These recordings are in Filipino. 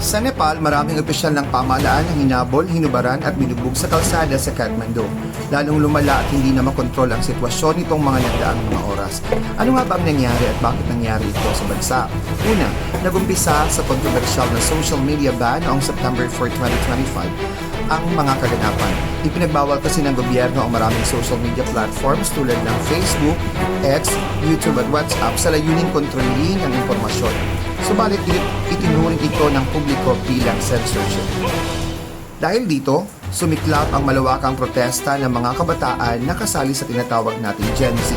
Sa Nepal, maraming opisyal ng pamahalaan ang hinabol, hinubaran at binubog sa kalsada sa Kathmandu. Lalong lumala at hindi na makontrol ang sitwasyon nitong mga nagdaang mga oras. Ano nga ba ang nangyari at bakit nangyari ito sa bansa? Una, nagumpisa sa kontrobersyal na social media ban noong September 4, 2025 ang mga kaganapan. Ipinagbawal kasi ng gobyerno ang maraming social media platforms tulad ng Facebook, X, YouTube at WhatsApp sa layuning kontrolin ang impormasyon. Subalit it- itinuring ito ng publiko bilang censorship. Dahil dito, sumiklap ang malawakang protesta ng mga kabataan na kasali sa tinatawag nating Gen Z.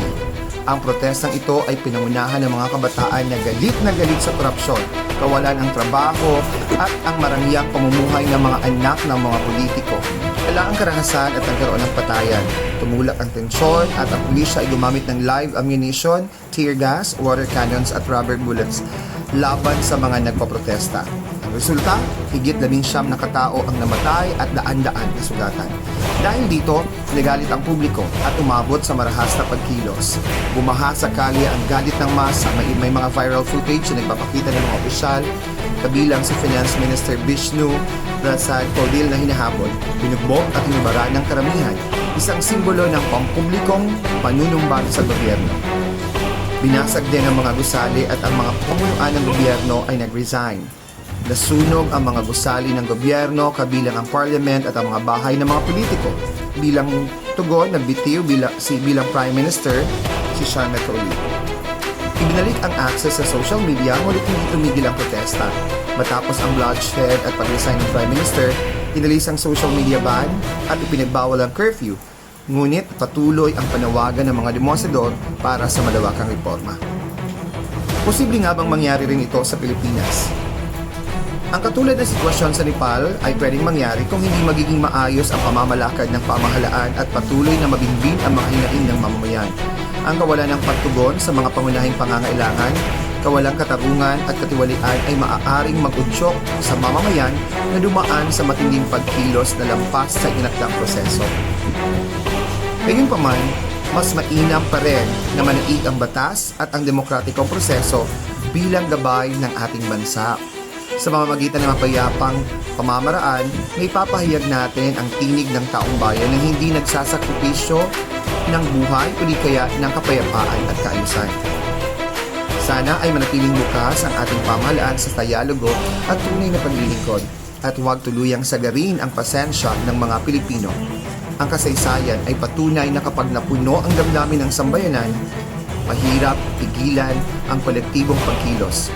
Ang protestang ito ay pinangunahan ng mga kabataan na galit na galit sa korupsyon, kawalan ng trabaho at ang marangyang pamumuhay ng mga anak ng mga politiko. Wala ang karahasan at nagkaroon ng patayan. Tumulak ang tensyon at ang pulisya ay gumamit ng live ammunition, tear gas, water cannons at rubber bullets laban sa mga nagpaprotesta. Resulta, higit labing siyam na katao ang namatay at daan-daan na sugatan. Dahil dito, nagalit ang publiko at umabot sa marahas na pagkilos. Bumaha sa kalye ang galit ng masa. May, may mga viral footage na nagpapakita ng mga opisyal, kabilang si Finance Minister Vishnu Prasad Paudil na hinahabol, binugbog at hinubara ng karamihan, isang simbolo ng pampublikong panunumbang sa gobyerno. Binasag din ang mga gusali at ang mga pamunuan ng gobyerno ay nag-resign. Nasunog ang mga gusali ng gobyerno kabilang ang parliament at ang mga bahay ng mga politiko. Bilang tugon, nagbitiw bilang, si bilang Prime Minister si Sean McCauley. Ibinalik ang access sa social media ngunit hindi tumigil ang protesta. Matapos ang bloodshed at pag-resign ng Prime Minister, inalis ang social media ban at ipinagbawal ang curfew. Ngunit patuloy ang panawagan ng mga demonstrador para sa malawakang reforma. Posible nga bang mangyari rin ito sa Pilipinas? Ang katulad ng sitwasyon sa Nepal ay pwedeng mangyari kung hindi magiging maayos ang pamamalakad ng pamahalaan at patuloy na mabimbing ang mga hinaing ng mamamayan. Ang kawalan ng pagtugon sa mga pangunahing pangangailangan, kawalang katarungan at katiwalian ay maaaring mag-udyok sa mamamayan na dumaan sa matinding pagkilos na lampas sa inakdang proseso. Gayunpaman, mas mainam pa rin na manaig ang batas at ang demokratikong proseso bilang gabay ng ating bansa. Sa mamamagitan ng mapayapang pamamaraan, may papahayag natin ang tinig ng taong bayan na hindi nagsasakripisyo ng buhay o di kaya ng kapayapaan at kaayusan. Sana ay manatiling bukas ang ating pamahalaan sa dialogo at tunay na paglilingkod at huwag tuluyang sagarin ang pasensya ng mga Pilipino. Ang kasaysayan ay patunay na kapag napuno ang damdamin ng sambayanan, mahirap pigilan ang kolektibong pagkilos.